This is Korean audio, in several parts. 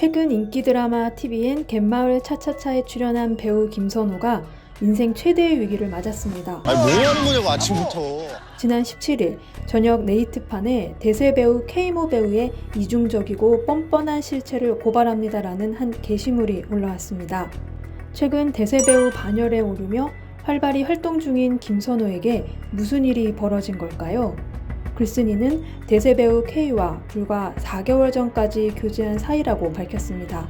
최근 인기 드라마 TVN 갯마을 차차차에 출연한 배우 김선호가 인생 최대의 위기를 맞았습니다. 아니 뭐 하는 거냐고 아침부터 지난 17일 저녁 네이트판에 대세 배우 K모 배우의 이중적이고 뻔뻔한 실체를 고발합니다라는 한 게시물이 올라왔습니다. 최근 대세 배우 반열에 오르며 활발히 활동 중인 김선호에게 무슨 일이 벌어진 걸까요? 글쓴이는 대세 배우 K와 불과 4개월 전까지 교제한 사이라고 밝혔습니다.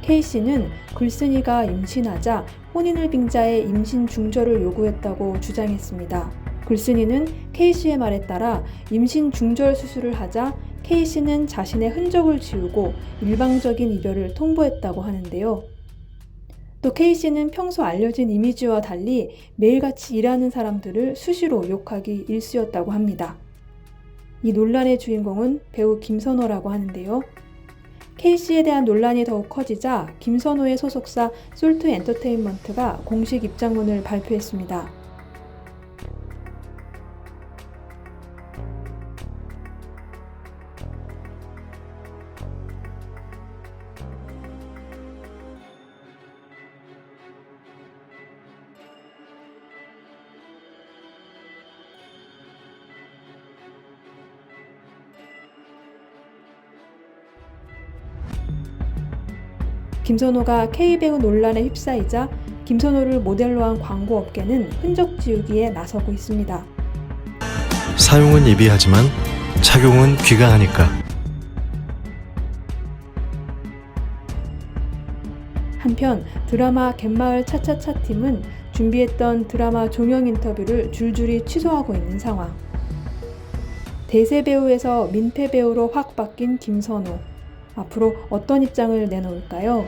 K씨는 글쓴이가 임신하자 혼인을 빙자해 임신 중절을 요구했다고 주장했습니다. 글쓴이는 K씨의 말에 따라 임신 중절 수술을 하자 K씨는 자신의 흔적을 지우고 일방적인 이별을 통보했다고 하는데요. 또 K씨는 평소 알려진 이미지와 달리 매일같이 일하는 사람들을 수시로 욕하기 일쑤였다고 합니다. 이 논란의 주인공은 배우 김선호라고 하는데요. K씨에 대한 논란이 더욱 커지자 김선호의 소속사 솔트 엔터테인먼트가 공식 입장문을 발표했습니다. 김선호가 K배우 논란에 휩싸이자 김선호를 모델로 한 광고 업계는 흔적 지우기에 나서고 있습니다. 사용은 입이 하지만 착용은 귀가 하니까. 한편 드라마 갯마을 차차차 팀은 준비했던 드라마 종영 인터뷰를 줄줄이 취소하고 있는 상황. 대세 배우에서 민폐 배우로 확 바뀐 김선호. 앞으로 어떤 입장을 내놓을까요?